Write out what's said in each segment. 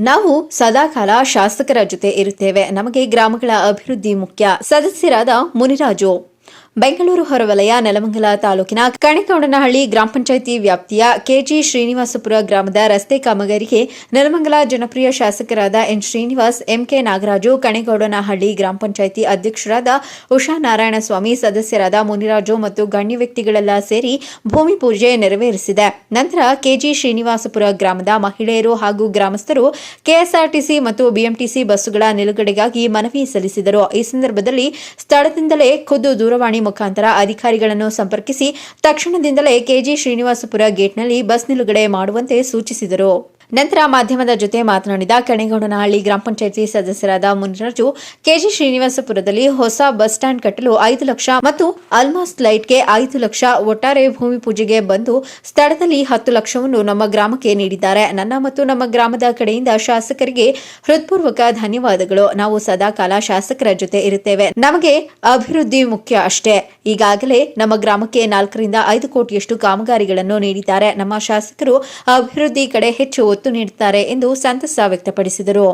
ನಾವು ಸದಾಕಾಲ ಶಾಸಕರ ಜೊತೆ ಇರುತ್ತೇವೆ. ನಮಗೆ ಗ್ರಾಮಗಳ ಅಭಿವೃದ್ಧಿ ಮುಖ್ಯ. ಸದಸ್ಯರಾದ ಮುನಿರಾಜು. ಬೆಂಗಳೂರು ಹೊರವಲಯ, ನೆಲಮಂಗಲ ತಾಲೂಕಿನ ಕಣಿಕೌಡನಹಳ್ಳಿ ಗ್ರಾಮ ಪಂಚಾಯಿತಿ ವ್ಯಾಪ್ತಿಯ ಕೆಜಿ ಶ್ರೀನಿವಾಸಪುರ ಗ್ರಾಮದ ರಸ್ತೆ ಕಾಮಗಾರಿಗೆ ನೆಲಮಂಗಲ ಜನಪ್ರಿಯ ಶಾಸಕರಾದ ಎನ್ ಶ್ರೀನಿವಾಸ್, ಎಂಕೆ ನಾಗರಾಜು ಕಣಿಗೌಡನಹಳ್ಳಿ ಗ್ರಾಮ ಪಂಚಾಯಿತಿ ಅಧ್ಯಕ್ಷರಾದ ಉಷಾ ನಾರಾಯಣಸ್ವಾಮಿ, ಸದಸ್ಯರಾದ ಮುನಿರಾಜು ಮತ್ತು ಗಣ್ಯ ವ್ಯಕ್ತಿಗಳೆಲ್ಲ ಸೇರಿ ಭೂಮಿ ಪೂಜೆ ನೆರವೇರಿಸಿದೆ. ನಂತರ ಕೆಜಿ ಶ್ರೀನಿವಾಸಪುರ ಗ್ರಾಮದ ಮಹಿಳೆಯರು ಹಾಗೂ ಗ್ರಾಮಸ್ಥರು ಕೆಎಸ್ಆರ್ಟಿಸಿ ಮತ್ತು ಬಿಎಂಟಿಸಿ ಬಸ್ಸುಗಳ ನಿಲುಗಡೆಗಾಗಿ ಮನವಿ ಸಲ್ಲಿಸಿದರು. ಈ ಸಂದರ್ಭದಲ್ಲಿ ಸ್ಥಳದಿಂದಲೇ ಖುದ್ದು ದೂರವಾಣಿ ಮುಖಾಂತರ ಅಧಿಕಾರಿಗಳನ್ನು ಸಂಪರ್ಕಿಸಿ ತಕ್ಷಣದಿಂದಲೇ ಕೆಜಿ ಶ್ರೀನಿವಾಸಪುರ ಗೇಟ್ನಲ್ಲಿ ಬಸ್ ನಿಲುಗಡೆ ಮಾಡುವಂತೆ ಸೂಚಿಸಿದರು. ನಂತರ ಮಾಧ್ಯಮದ ಜೊತೆ ಮಾತನಾಡಿದ ಕಣೆಗೌಡನಹಳ್ಳಿ ಗ್ರಾಮ ಪಂಚಾಯಿತಿ ಸದಸ್ಯರಾದ ಮುನಿರಾಜು, ಕೆಜಿ ಶ್ರೀನಿವಾಸಪುರದಲ್ಲಿ ಹೊಸ ಬಸ್ ಸ್ಟ್ಯಾಂಡ್ ಕಟ್ಟಲು ಐದು ಲಕ್ಷ ಮತ್ತು ಅಲ್ಮಾಸ್ ಲೈಟ್ಗೆ ಐದು ಲಕ್ಷ ಒಟ್ಟಾರೆ ಭೂಮಿ ಪೂಜೆಗೆ ಬಂದು ಸ್ಥಳದಲ್ಲಿ ಹತ್ತು ಲಕ್ಷವನ್ನು ನಮ್ಮ ಗ್ರಾಮಕ್ಕೆ ನೀಡಿದ್ದಾರೆ. ನನ್ನ ಮತ್ತು ನಮ್ಮ ಗ್ರಾಮದ ಕಡೆಯಿಂದ ಶಾಸಕರಿಗೆ ಹೃತ್ಪೂರ್ವಕ ಧನ್ಯವಾದಗಳು. ನಾವು ಸದಾಕಾಲ ಶಾಸಕರ ಜೊತೆ ಇರುತ್ತೇವೆ. ನಮಗೆ ಅಭಿವೃದ್ಧಿ ಮುಖ್ಯ ಅಷ್ಟೇ. ಈಗಾಗಲೇ ನಮ್ಮ ಗ್ರಾಮಕ್ಕೆ ನಾಲ್ಕರಿಂದ ಐದು ಕೋಟಿಯಷ್ಟು ಕಾಮಗಾರಿಗಳನ್ನು ನೀಡಿದ್ದಾರೆ. ನಮ್ಮ ಶಾಸಕರು ಅಭಿವೃದ್ಧಿ ಕಡೆ ಹೆಚ್ಚು ಒತ್ತು ನೀಡುತ್ತಾರೆ ಎಂದು ಸಂತಸ ವ್ಯಕ್ತಪಡಿಸಿದರು.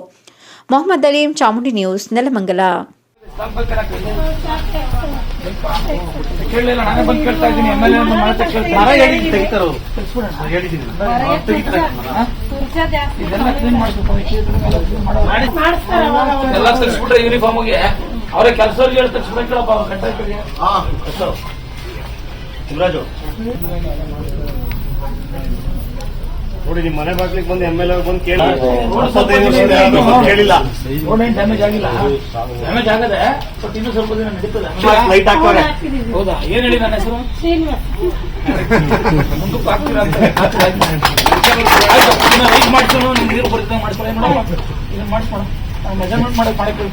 ಮೊಹಮ್ಮದ್ ಅಲೀಂ ಚಾಮುಂಡಿ ನ್ಯೂಸ್ ನೆಲಮಂಗಲ. ಎಲ್ಲ ಯೂನಿಫಾರ್ಮ್ಗೆ ಅವರೇ ಕೆಲಸವ್ರಿಗೆ ಹೇಳಿ ತೆಗಿಸ್ಬೇಕಲ್ಲಪ್ಪ ಅವ್ರ ಕಂಟ್ರಾಕ್ಟರ್ಗೆ ಹಾ ಹೆಸರು ಶಿವರಾಜು. ನೋಡಿ ನಿಮ್ ಮನೆ ಬಾಗ್ಲಿಗೆ ಬಂದು ಎಂ ಎಲ್ ಎ ಬಂದು ಕೇಳಿ. ಇಪ್ಪತ್ತೈದು ವರ್ಷದಿಂದ ಯಾವ್ದು ಬಂದು ಕೇಳಿಲ್ಲ. ಡ್ಯಾಮೇಜ್ ಆಗಿಲ್ಲ. ಡ್ಯಾಮೇಜ್ ಆಗದೆ ಬಟ್ ಇನ್ನೂ ಸ್ವಲ್ಪ ದಿನ ನಡೀತದೆ. ಲೈಟ್ ಹಾಕೋರೆ ಹೌದಾ? ಏನ್ ಹೇಳಿ ನನ್ನ ಹೆಸರು? ಮುಂದಕ್ಕೆ ಹಾಕ್ತೀರಾ ಅಂತ ರೈಟ್ ಮಾಡ್ಸೋಣ ನಿಮ್ಗೆ ನೀರು ಬರುತ್ತೆ ಮಾಡ್ಕೊಳ್ಳಿ ಮೇಡಮ್ ಇದನ್ನ ಮಾಡಿಸ್ಕೊಣ ಮೆಜರ್ಮೆಂಟ್ ಮಾಡಕ್ ಮಾಡಕ್ಕೆ